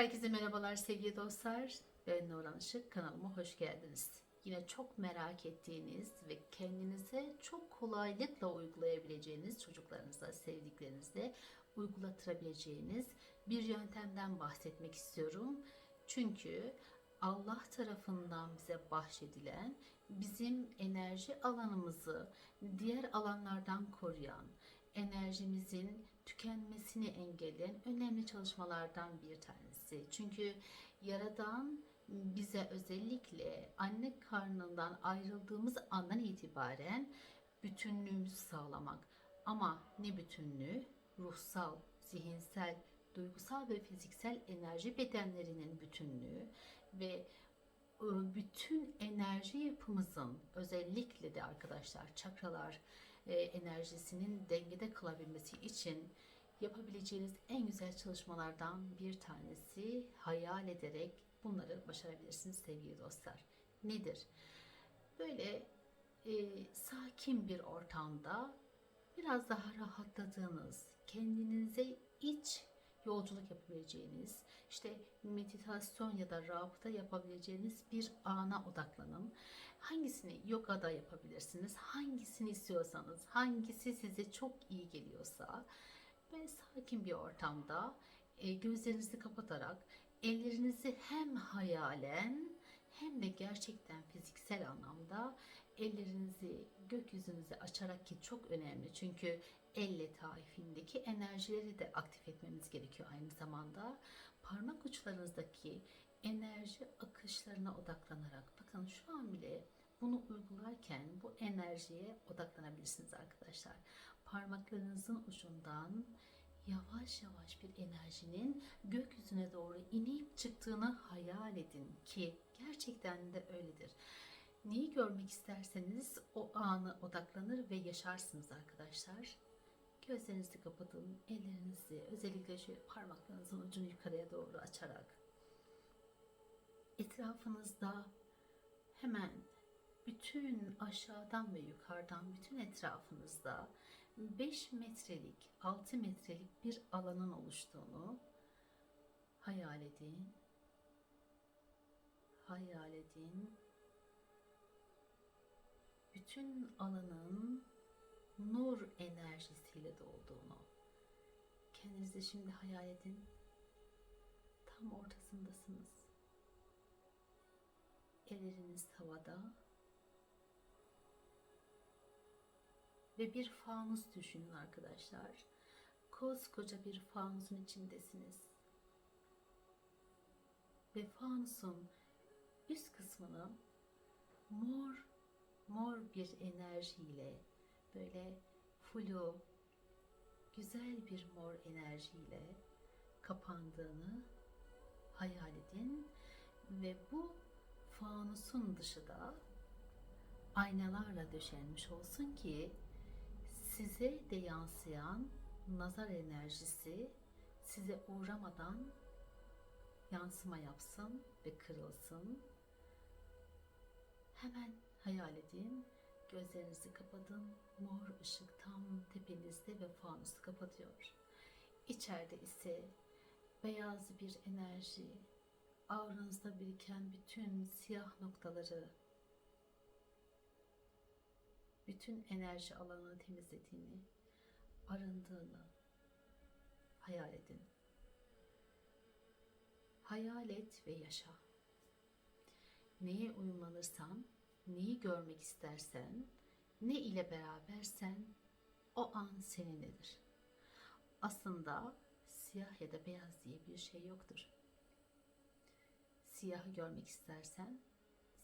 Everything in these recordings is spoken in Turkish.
Herkese merhabalar sevgili dostlar. Ben Nurhan Işık. Kanalıma hoş geldiniz. Yine çok merak ettiğiniz ve kendinize çok kolaylıkla uygulayabileceğiniz, çocuklarınıza, sevdiklerinizle uygulatırabileceğiniz bir yöntemden bahsetmek istiyorum. Çünkü Allah tarafından bize bahşedilen, bizim enerji alanımızı diğer alanlardan koruyan, enerjimizin tükenmesini engelleyen önemli çalışmalardan bir tanesi. Çünkü Yaradan bize özellikle anne karnından ayrıldığımız andan itibaren bütünlüğümüzü sağlamak. Ama ne bütünlüğü? Ruhsal, zihinsel, duygusal ve fiziksel enerji bedenlerinin bütünlüğü ve e, bütün enerji yapımızın özellikle de arkadaşlar çakralar e, enerjisinin dengede kalabilmesi için yapabileceğiniz en güzel çalışmalardan bir tanesi hayal ederek bunları başarabilirsiniz sevgili dostlar. Nedir? Böyle e, sakin bir ortamda biraz daha rahatladığınız, kendinize iç yolculuk yapabileceğiniz, işte meditasyon ya da rabıta yapabileceğiniz bir ana odaklanın. Hangisini yogada yapabilirsiniz, hangisini istiyorsanız, hangisi size çok iyi geliyorsa ve sakin bir ortamda e, gözlerinizi kapatarak ellerinizi hem hayalen hem de gerçekten fiziksel anlamda ellerinizi gökyüzünüze açarak ki çok önemli. Çünkü elle tarifindeki enerjileri de aktif etmemiz gerekiyor aynı zamanda. Parmak uçlarınızdaki enerji akışlarına odaklanarak bakın şu an bile bunu uygularken bu enerjiye odaklanabilirsiniz arkadaşlar. Parmaklarınızın ucundan yavaş yavaş bir enerjinin gökyüzüne doğru inip çıktığını hayal edin ki gerçekten de öyledir. Neyi görmek isterseniz o anı odaklanır ve yaşarsınız arkadaşlar. Gözlerinizi kapatın, ellerinizi özellikle şöyle parmaklarınızın ucunu yukarıya doğru açarak etrafınızda hemen bütün aşağıdan ve yukarıdan bütün etrafınızda 5 metrelik, 6 metrelik bir alanın oluştuğunu hayal edin. Hayal edin. Bütün alanın nur enerjisiyle dolduğunu. Kendinizi şimdi hayal edin. Tam ortasındasınız. Elleriniz havada. Ve bir fanus düşünün arkadaşlar. Koskoca bir fanusun içindesiniz. Ve fanusun üst kısmını mor mor bir enerjiyle böyle flu güzel bir mor enerjiyle kapandığını hayal edin ve bu fanusun dışı da aynalarla döşenmiş olsun ki size de yansıyan nazar enerjisi size uğramadan yansıma yapsın ve kırılsın. Hemen hayal edin. Gözlerinizi kapatın. Mor ışık tam tepenizde ve fanusu kapatıyor. İçeride ise beyaz bir enerji, auranızda biriken bütün siyah noktaları bütün enerji alanını temizlediğini, arındığını hayal edin. Hayal et ve yaşa. Neye uyumlanırsan, neyi görmek istersen, ne ile berabersen o an seninledir. Aslında siyah ya da beyaz diye bir şey yoktur. Siyahı görmek istersen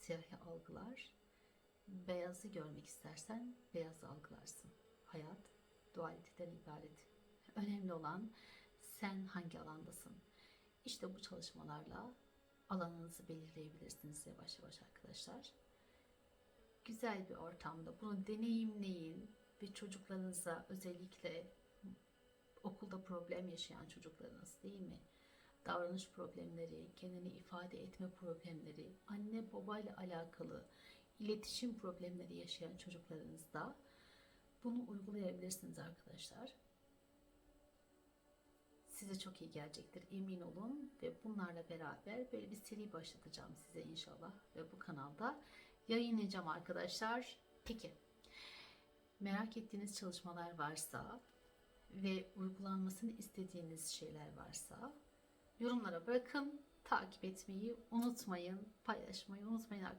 siyahı algılar, beyazı görmek istersen beyazı algılarsın. Hayat dualiteden ibaret. Önemli olan sen hangi alandasın. İşte bu çalışmalarla alanınızı belirleyebilirsiniz yavaş yavaş arkadaşlar. Güzel bir ortamda bunu deneyimleyin ve çocuklarınıza özellikle okulda problem yaşayan çocuklarınız değil mi? Davranış problemleri, kendini ifade etme problemleri, anne babayla alakalı iletişim problemleri yaşayan çocuklarınızda bunu uygulayabilirsiniz arkadaşlar. Size çok iyi gelecektir emin olun ve bunlar onlarla beraber böyle bir seri başlatacağım size inşallah ve bu kanalda yayınlayacağım arkadaşlar. Peki merak ettiğiniz çalışmalar varsa ve uygulanmasını istediğiniz şeyler varsa yorumlara bırakın. Takip etmeyi unutmayın, paylaşmayı unutmayın arkadaşlar.